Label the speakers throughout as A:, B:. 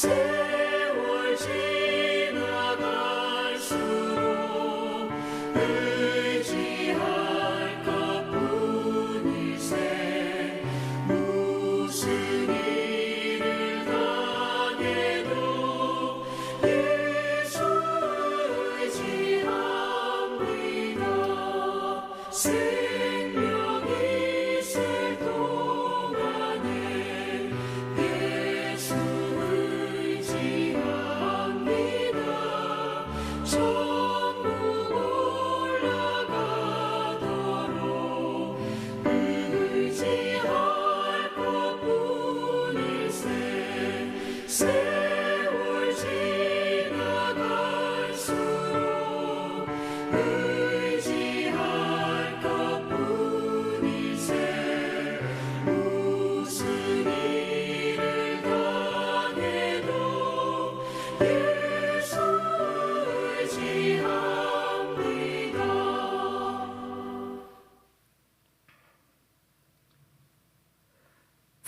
A: see.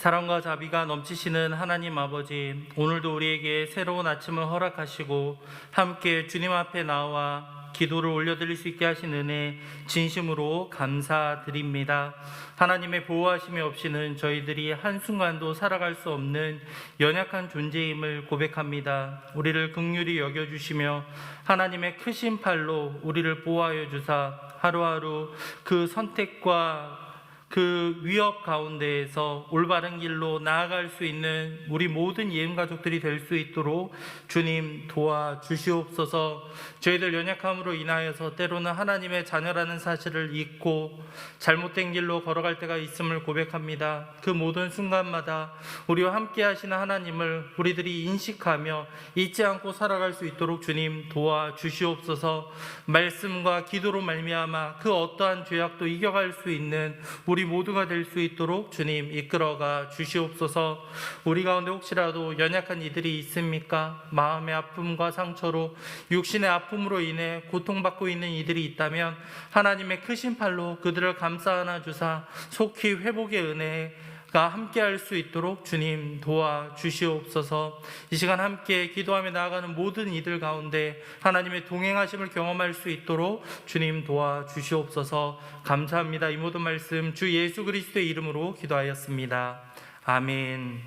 B: 사랑과 자비가 넘치시는 하나님 아버지, 오늘도 우리에게 새로운 아침을 허락하시고 함께 주님 앞에 나와 기도를 올려드릴 수 있게 하신 은혜 진심으로 감사드립니다. 하나님의 보호하심이 없이는 저희들이 한순간도 살아갈 수 없는 연약한 존재임을 고백합니다. 우리를 극률히 여겨주시며 하나님의 크신 팔로 우리를 보호하여 주사 하루하루 그 선택과 그 위협 가운데에서 올바른 길로 나아갈 수 있는 우리 모든 예음 가족들이 될 수 있도록 주님 도와 주시옵소서. 저희들 연약함으로 인하여서 때로는 하나님의 자녀라는 사실을 잊고 잘못된 길로 걸어갈 때가 있음을 고백합니다. 그 모든 순간마다 우리와 함께 하시는 하나님을 우리들이 인식하며 잊지 않고 살아갈 수 있도록 주님 도와 주시옵소서. 말씀과 기도로 말미암아 그 어떠한 죄악도 이겨갈 수 있는 우리 모두가 될 수 있도록 주님 이끌어가 주시옵소서. 우리 가운데 혹시라도 연약한 이들이 있습니까? 마음의 아픔과 상처로 육신의 아픔으로 인해 고통받고 있는 이들이 있다면 하나님의 크신 팔로 그들을 감싸 안아 주사 속히 회복의 은혜 가 함께 할 수 있도록 주님 도와 주시옵소서. 이 시간 함께 기도하며 나아가는 모든 이들 가운데 하나님의 동행하심을 경험할 수 있도록 주님 도와 주시옵소서. 감사합니다. 이 모든 말씀 주 예수 그리스도의 이름으로 기도하였습니다. 아멘.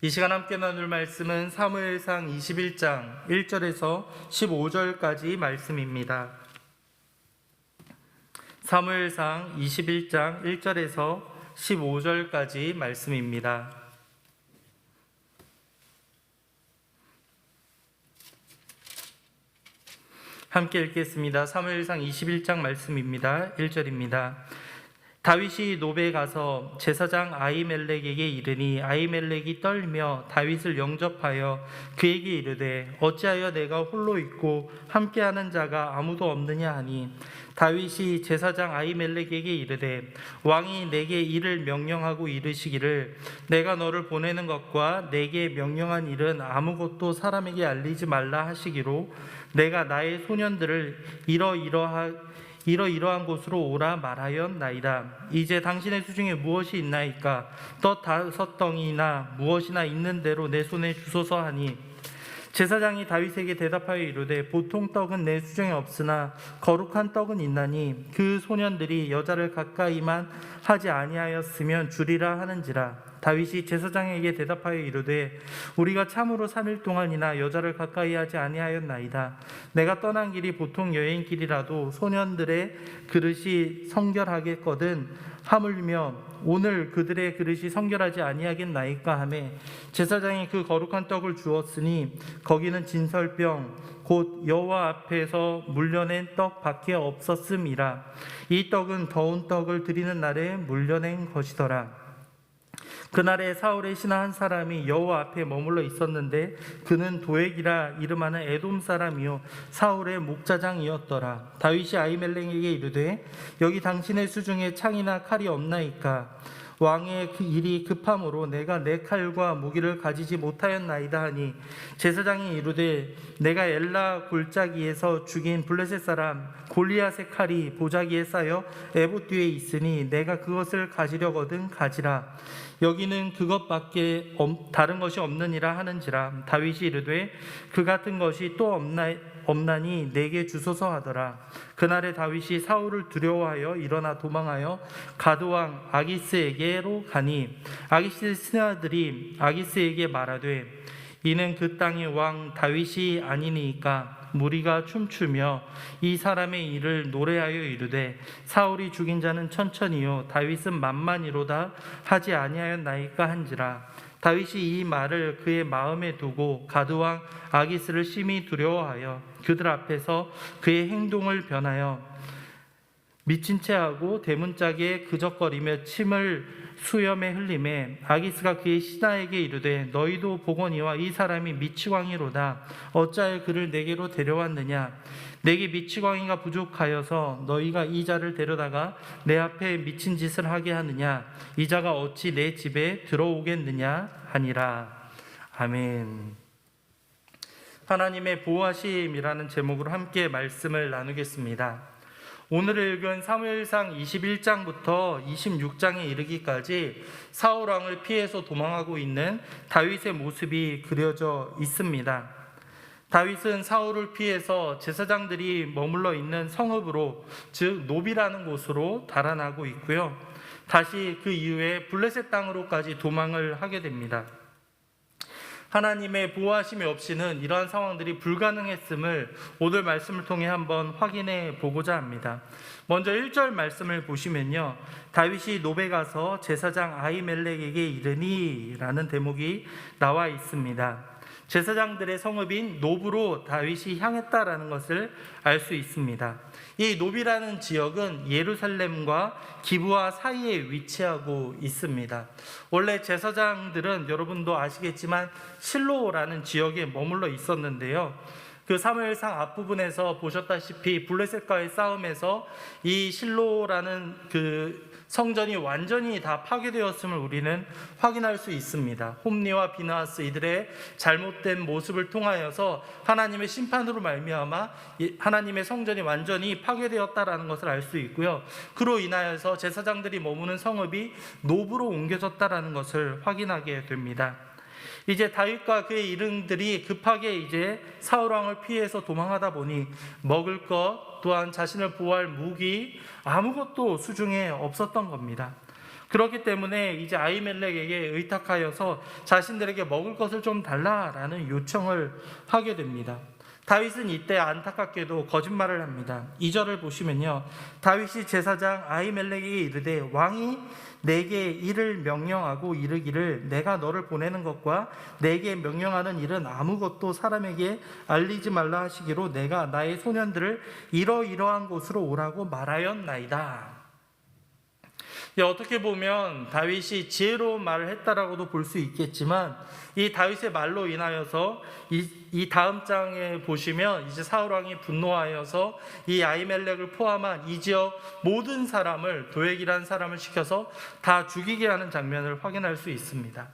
B: 이 시간 함께 나눌 말씀은 사무엘상 21장 1절에서 15절까지 말씀입니다. 사무엘상 21장 1절에서 15절까지 말씀입니다. 함께 읽겠습니다. 사무엘상 21장 말씀입니다. 1절입니다. 다윗이 노베에 가서 제사장 아이멜렉에게 이르니 아이멜렉이 떨며 다윗을 영접하여 그에게 이르되 어찌하여 내가 홀로 있고 함께하는 자가 아무도 없느냐 하니? 다윗이 제사장 아이멜렉에게 이르되 왕이 내게 이를 명령하고 이르시기를 내가 너를 보내는 것과 내게 명령한 일은 아무것도 사람에게 알리지 말라 하시기로 내가 나의 소년들을 이러이러하 이러이러한 곳으로 오라 말하였나이다. 이제 당신의 수중에 무엇이 있나이까? 떡 다섯 덩이나 무엇이나 있는 대로 내 손에 주소서 하니 제사장이 다윗에게 대답하여 이르되 보통 떡은 내 수중에 없으나 거룩한 떡은 있나니 그 소년들이 여자를 가까이만 하지 아니하였으면 주리라 하는지라 다윗이 제사장에게 대답하여 이르되 우리가 참으로 3일 동안이나 여자를 가까이 하지 아니하였나이다. 내가 떠난 길이 보통 여행길이라도 소년들의 그릇이 성결하겠거든. 하물며 오늘 그들의 그릇이 성결하지 아니하겠나이까 하매 제사장이 그 거룩한 떡을 주었으니 거기는 진설병 곧 여호와 앞에서 물려낸 떡밖에 없었음이라. 이 떡은 더운 떡을 드리는 날에 물려낸 것이더라 그날에 사울의 신하 한 사람이 여호와 앞에 머물러 있었는데 그는 도액이라 이름하는 에돔 사람이요 사울의 목자장이었더라. 다윗이 아이멜렉에게 이르되 여기 당신의 수중에 창이나 칼이 없나이까? 왕의 그 일이 급함으로 내가 내 칼과 무기를 가지지 못하였나이다 하니 제사장이 이르되 내가 엘라 골짜기에서 죽인 블레셋 사람 골리앗의 칼이 보자기에 쌓여 에봇 뒤에 있으니 내가 그것을 가지려거든 가지라 여기는 그것밖에 없- 다른 것이 없느니라 하는지라 다윗이 이르되 그 같은 것이 또 없나 없나니 내게 주소서 하더라. 그날에 다윗이 사울을 두려워하여 일어나 도망하여 가드왕 아기스에게로 가니 아기스 신하들이 아기스에게 말하되 이는 그 땅의 왕 다윗이 아니니까 무리가 춤추며 이 사람의 일을 노래하여 이르되 사울이 죽인 자는 천천히요 다윗은 만만이로다 하지 아니하였나이까 한지라. 다윗이 이 말을 그의 마음에 두고 가드왕 아기스를 심히 두려워하여 그들 앞에서 그의 행동을 변하여 미친 채 하고 대문짝에 그적거리며 침을 수염에 흘림에 아기스가 그의 신하에게 이르되 너희도 보거니와 이 사람이 미치광이로다. 어찌하여 그를 내게로 데려왔느냐? 내게 미치광이가 부족하여서 너희가 이 자를 데려다가 내 앞에 미친 짓을 하게 하느냐? 이 자가 어찌 내 집에 들어오겠느냐? 하니라. 아멘. 하나님의 보호하심이라는 제목으로 함께 말씀을 나누겠습니다. 오늘 읽은 사무엘상 21장부터 26장에 이르기까지 사울 왕을 피해서 도망하고 있는 다윗의 모습이 그려져 있습니다. 다윗은 사울을 피해서 제사장들이 머물러 있는 성읍으로 즉 노비라는 곳으로 달아나고 있고요. 다시 그 이후에 블레셋 땅으로까지 도망을 하게 됩니다. 하나님의 보호하심이 없이는 이러한 상황들이 불가능했음을 오늘 말씀을 통해 한번 확인해 보고자 합니다. 먼저 1절 말씀을 보시면요. 다윗이 노베 가서 제사장 아이멜렉에게 이르니라는 대목이 나와 있습니다. 제사장들의 성읍인 노브로 다윗이 향했다라는 것을 알 수 있습니다. 이 노비라는 지역은 예루살렘과 기부와 사이에 위치하고 있습니다. 원래 제사장들은 여러분도 아시겠지만 실로라는 지역에 머물러 있었는데요. 그 사무엘상 앞부분에서 보셨다시피 블레셋과의 싸움에서 이 실로라는 그 성전이 완전히 다 파괴되었음을 우리는 확인할 수 있습니다. 홈리와 비나스 이들의 잘못된 모습을 통하여서 하나님의 심판으로 말미암아 이 하나님의 성전이 완전히 파괴되었다라는 것을 알 수 있고요. 그로 인하여서 제사장들이 머무는 성읍이 노브로 옮겨졌다라는 것을 확인하게 됩니다. 이제 다윗과 그의 일행들이 급하게 이제 사울 왕을 피해서 도망하다 보니 먹을 것 또한 자신을 보호할 무기 아무것도 수중에 없었던 겁니다. 그렇기 때문에 이제 아이멜렉에게 의탁하여서 자신들에게 먹을 것을 좀 달라라는 요청을 하게 됩니다. 다윗은 이때 안타깝게도 거짓말을 합니다. 2절을 보시면요. 다윗이 제사장 아이멜렉에게 이르되 왕이 내게 일을 명령하고 이르기를 내가 너를 보내는 것과 내게 명령하는 일은 아무것도 사람에게 알리지 말라 하시기로 내가 나의 소년들을 이러이러한 곳으로 오라고 말하였나이다. 예, 어떻게 보면 다윗이 지혜로운 말을 했다라고도 볼 수 있겠지만 이 다윗의 말로 인하여서 이, 이 다음 장에 보시면 이제 사울 왕이 분노하여서 이 아이멜렉을 포함한 이 지역 모든 사람을 도액이라는 사람을 시켜서 다 죽이게 하는 장면을 확인할 수 있습니다.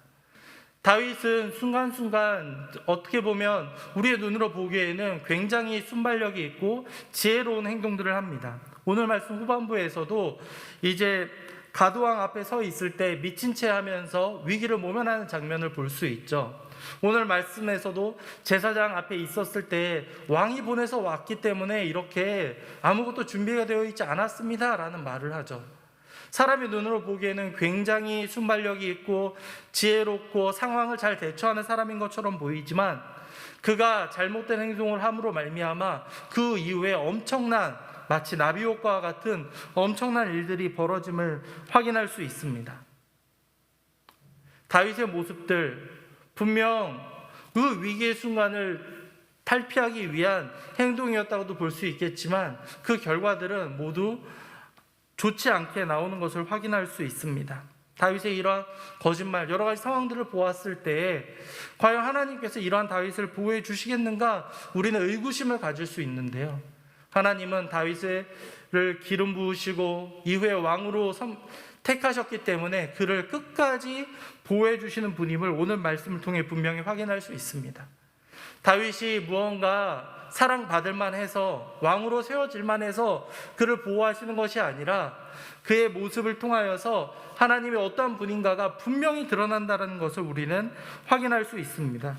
B: 다윗은 순간순간 어떻게 보면 우리의 눈으로 보기에는 굉장히 순발력이 있고 지혜로운 행동들을 합니다. 오늘 말씀 후반부에서도 이제 가두왕 앞에 서 있을 때 미친 채 하면서 위기를 모면하는 장면을 볼 수 있죠. 오늘 말씀에서도 제사장 앞에 있었을 때 왕이 보내서 왔기 때문에 이렇게 아무것도 준비가 되어 있지 않았습니다 라는 말을 하죠. 사람의 눈으로 보기에는 굉장히 순발력이 있고 지혜롭고 상황을 잘 대처하는 사람인 것처럼 보이지만 그가 잘못된 행동을 함으로 말미암아 그 이후에 엄청난 마치 나비 효과와 같은 엄청난 일들이 벌어짐을 확인할 수 있습니다. 다윗의 모습들 분명 그 위기의 순간을 탈피하기 위한 행동이었다고도 볼 수 있겠지만 그 결과들은 모두 좋지 않게 나오는 것을 확인할 수 있습니다. 다윗의 이러한 거짓말, 여러 가지 상황들을 보았을 때 과연 하나님께서 이러한 다윗을 보호해 주시겠는가 우리는 의구심을 가질 수 있는데요. 하나님은 다윗을 기름 부으시고 이후에 왕으로 선, 택하셨기 때문에 그를 끝까지 보호해 주시는 분임을 오늘 말씀을 통해 분명히 확인할 수 있습니다. 다윗이 무언가 사랑받을 만해서 왕으로 세워질 만해서 그를 보호하시는 것이 아니라 그의 모습을 통하여서 하나님의 어떠한 분인가가 분명히 드러난다는 것을 우리는 확인할 수 있습니다.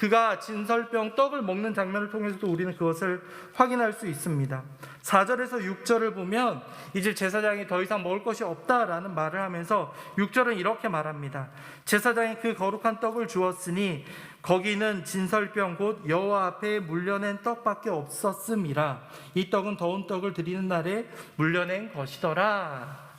B: 그가 진설병 떡을 먹는 장면을 통해서도 우리는 그것을 확인할 수 있습니다. 4절에서 6절을 보면 이제 제사장이 더 이상 먹을 것이 없다라는 말을 하면서 6절은 이렇게 말합니다. 제사장이 그 거룩한 떡을 주었으니 거기는 진설병 곧 여호와 앞에 물려낸 떡밖에 없었음이라. 이 떡은 더운 떡을 드리는 날에 물려낸 것이더라.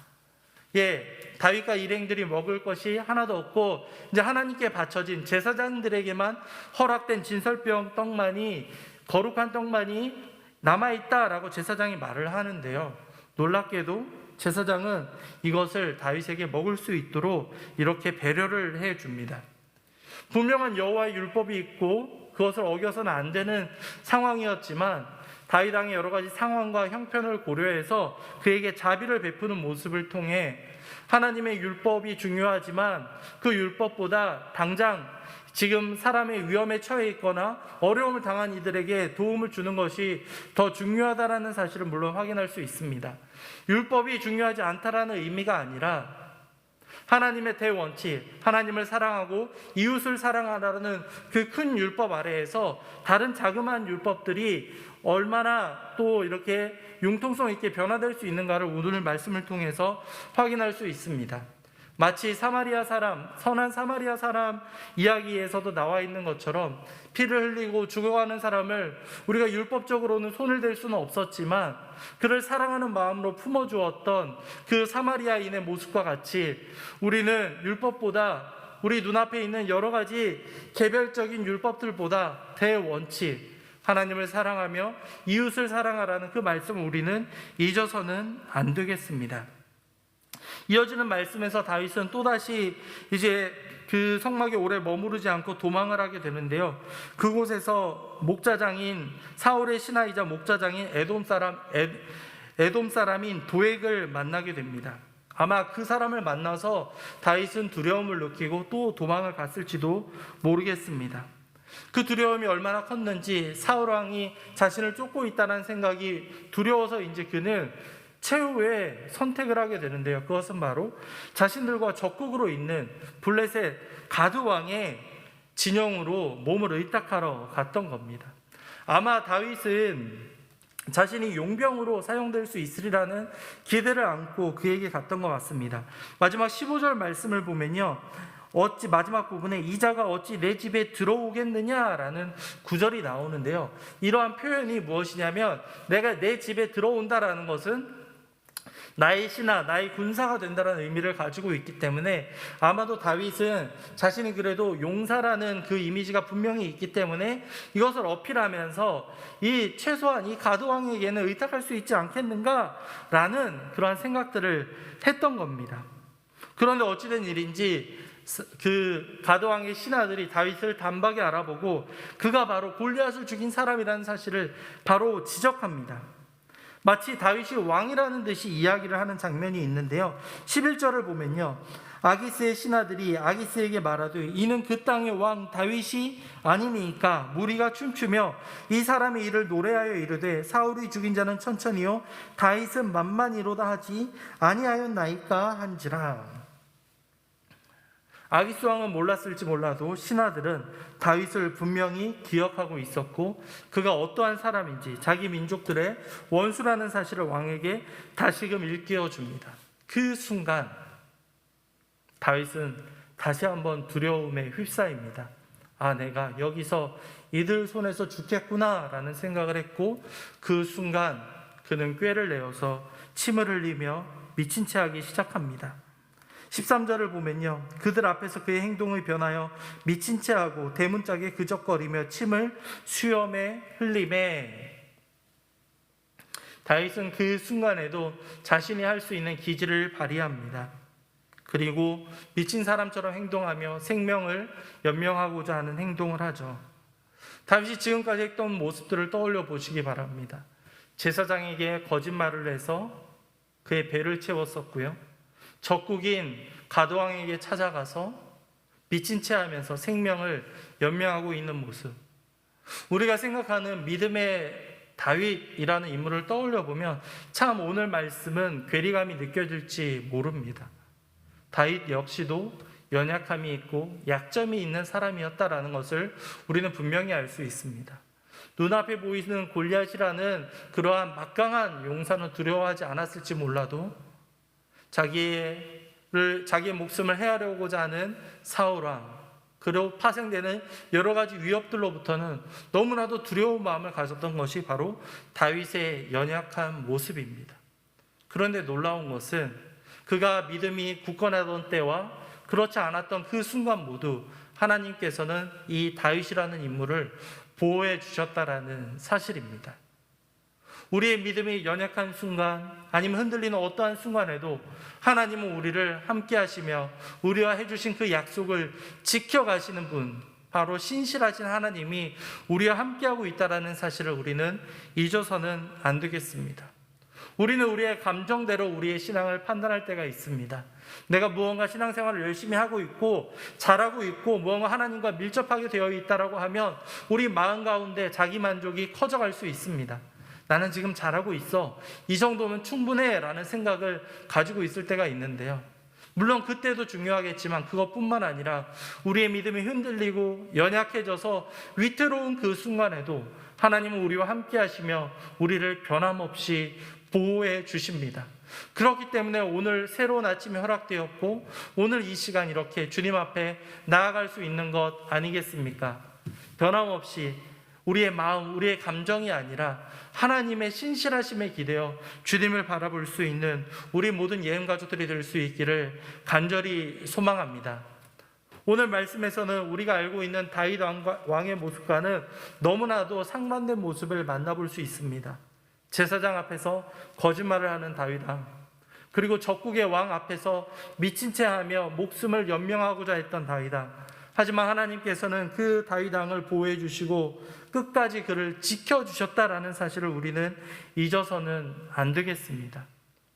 B: 예, 다윗과 일행들이 먹을 것이 하나도 없고 이제 하나님께 바쳐진 제사장들에게만 허락된 진설병 떡만이 거룩한 떡만이 남아 있다라고 제사장이 말을 하는데요. 놀랍게도 제사장은 이것을 다윗에게 먹을 수 있도록 이렇게 배려를 해 줍니다. 분명한 여호와의 율법이 있고 그것을 어겨서는 안 되는 상황이었지만 다윗 왕의 여러 가지 상황과 형편을 고려해서 그에게 자비를 베푸는 모습을 통해 하나님의 율법이 중요하지만 그 율법보다 당장 지금 사람의 위험에 처해 있거나 어려움을 당한 이들에게 도움을 주는 것이 더 중요하다라는 사실을 물론 확인할 수 있습니다. 율법이 중요하지 않다라는 의미가 아니라 하나님의 대원칙, 하나님을 사랑하고 이웃을 사랑하라는 그 큰 율법 아래에서 다른 자그마한 율법들이 얼마나 또 이렇게 융통성 있게 변화될 수 있는가를 오늘 말씀을 통해서 확인할 수 있습니다. 마치 사마리아 사람, 선한 사마리아 사람 이야기에서도 나와 있는 것처럼 피를 흘리고 죽어가는 사람을 우리가 율법적으로는 손을 댈 수는 없었지만 그를 사랑하는 마음으로 품어주었던 그 사마리아인의 모습과 같이 우리는 율법보다 우리 눈앞에 있는 여러 가지 개별적인 율법들보다 대원칙, 하나님을 사랑하며 이웃을 사랑하라는 그 말씀을 우리는 잊어서는 안 되겠습니다. 이어지는 말씀에서 다윗은 또다시 이제 그 성막에 오래 머무르지 않고 도망을 하게 되는데요. 그곳에서 목자장인 사울의 신하이자 목자장인 에돔 사람 에, 에돔 사람인 도액을 만나게 됩니다. 아마 그 사람을 만나서 다윗은 두려움을 느끼고 또 도망을 갔을지도 모르겠습니다. 그 두려움이 얼마나 컸는지 사울 왕이 자신을 쫓고 있다는 생각이 두려워서 이제 그는 최후의 선택을 하게 되는데요. 그것은 바로 자신들과 적국으로 있는 블레셋 가드 왕의 진영으로 몸을 의탁하러 갔던 겁니다. 아마 다윗은 자신이 용병으로 사용될 수 있으리라는 기대를 안고 그에게 갔던 것 같습니다. 마지막 15절 말씀을 보면요. 어찌 마지막 부분에 이자가 어찌 내 집에 들어오겠느냐라는 구절이 나오는데요. 이러한 표현이 무엇이냐면 내가 내 집에 들어온다라는 것은 나의 신하, 나의 군사가 된다는 의미를 가지고 있기 때문에 아마도 다윗은 자신이 그래도 용사라는 그 이미지가 분명히 있기 때문에 이것을 어필하면서 이 최소한 이 가드왕에게는 의탁할 수 있지 않겠는가라는 그러한 생각들을 했던 겁니다. 그런데 어찌된 일인지 그 가드왕의 신하들이 다윗을 단박에 알아보고 그가 바로 골리앗을 죽인 사람이라는 사실을 바로 지적합니다. 마치 다윗이 왕이라는 듯이 이야기를 하는 장면이 있는데요. 11절을 보면요. 아기스의 신하들이 아기스에게 말하되 이는 그 땅의 왕 다윗이 아니니까 무리가 춤추며 이 사람의 일을 노래하여 이르되 사울이 죽인 자는 천천히요 다윗은 만만이로다 하지 아니하였나이까 한지라 아기스 왕은 몰랐을지 몰라도 신하들은 다윗을 분명히 기억하고 있었고 그가 어떠한 사람인지 자기 민족들의 원수라는 사실을 왕에게 다시금 일깨워 줍니다. 그 순간 다윗은 다시 한번 두려움에 휩싸입니다. 아, 내가 여기서 이들 손에서 죽겠구나라는 생각을 했고 그 순간 그는 꾀를 내어서 침을 흘리며 미친 채 하기 시작합니다. 13절을 보면요. 그들 앞에서 그의 행동을 변하여 미친 채 하고 대문짝에 그적거리며 침을 수염에 흘림에 다윗은 그 순간에도 자신이 할 수 있는 기지를 발휘합니다. 그리고 미친 사람처럼 행동하며 생명을 연명하고자 하는 행동을 하죠. 다윗이 지금까지 했던 모습들을 떠올려 보시기 바랍니다. 제사장에게 거짓말을 해서 그의 배를 채웠었고요. 적국인 가도왕에게 찾아가서 미친 채 하면서 생명을 연명하고 있는 모습. 우리가 생각하는 믿음의 다윗이라는 인물을 떠올려 보면 참 오늘 말씀은 괴리감이 느껴질지 모릅니다. 다윗 역시도 연약함이 있고 약점이 있는 사람이었다라는 것을 우리는 분명히 알 수 있습니다. 눈앞에 보이는 골리앗이라는 그러한 막강한 용사는 두려워하지 않았을지 몰라도 자기를 자기의 목숨을 해하려고자 하는 사울 왕 그리고 파생되는 여러 가지 위협들로부터는 너무나도 두려운 마음을 가졌던 것이 바로 다윗의 연약한 모습입니다. 그런데 놀라운 것은 그가 믿음이 굳건하던 때와 그렇지 않았던 그 순간 모두 하나님께서는 이 다윗이라는 인물을 보호해 주셨다라는 사실입니다. 우리의 믿음이 연약한 순간 아니면 흔들리는 어떠한 순간에도 하나님은 우리를 함께 하시며 우리와 해주신 그 약속을 지켜가시는 분 바로 신실하신 하나님이 우리와 함께하고 있다라는 사실을 우리는 잊어서는 안 되겠습니다. 우리는 우리의 감정대로 우리의 신앙을 판단할 때가 있습니다. 내가 무언가 신앙생활을 열심히 하고 있고 잘하고 있고 무언가 하나님과 밀접하게 되어 있다라고 하면 우리 마음 가운데 자기 만족이 커져갈 수 있습니다. 나는 지금 잘하고 있어. 이 정도면 충분해 라는 생각을 가지고 있을 때가 있는데요. 물론 그때도 중요하겠지만 그것뿐만 아니라 우리의 믿음이 흔들리고 연약해져서 위태로운 그 순간에도 하나님은 우리와 함께 하시며 우리를 변함없이 보호해 주십니다. 그렇기 때문에 오늘 새로운 아침이 허락되었고 오늘 이 시간 이렇게 주님 앞에 나아갈 수 있는 것 아니겠습니까? 변함없이 우리의 마음, 우리의 감정이 아니라 하나님의 신실하심에 기대어 주님을 바라볼 수 있는 우리 모든 예언 가족들이 될 수 있기를 간절히 소망합니다. 오늘 말씀에서는 우리가 알고 있는 다윗 왕의 모습과는 너무나도 상반된 모습을 만나볼 수 있습니다. 제사장 앞에서 거짓말을 하는 다윗 왕, 그리고 적국의 왕 앞에서 미친 채 하며 목숨을 연명하고자 했던 다윗 왕. 하지만 하나님께서는 그 다윗 왕을 보호해 주시고 끝까지 그를 지켜 주셨다라는 사실을 우리는 잊어서는 안 되겠습니다.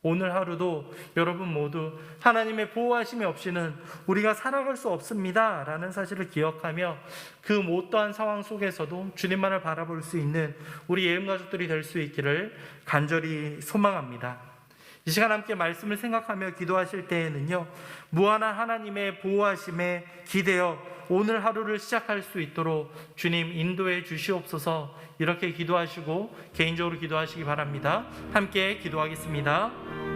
B: 오늘 하루도 여러분 모두 하나님의 보호하심이 없이는 우리가 살아갈 수 없습니다. 라는 사실을 기억하며 그 못다한 상황 속에서도 주님만을 바라볼 수 있는 우리 예음 가족들이 될 수 있기를 간절히 소망합니다. 이 시간 함께 말씀을 생각하며 기도하실 때에는요, 무한한 하나님의 보호하심에 기대어 오늘 하루를 시작할 수 있도록 주님 인도해 주시옵소서 이렇게 기도하시고 개인적으로 기도하시기 바랍니다. 함께 기도하겠습니다.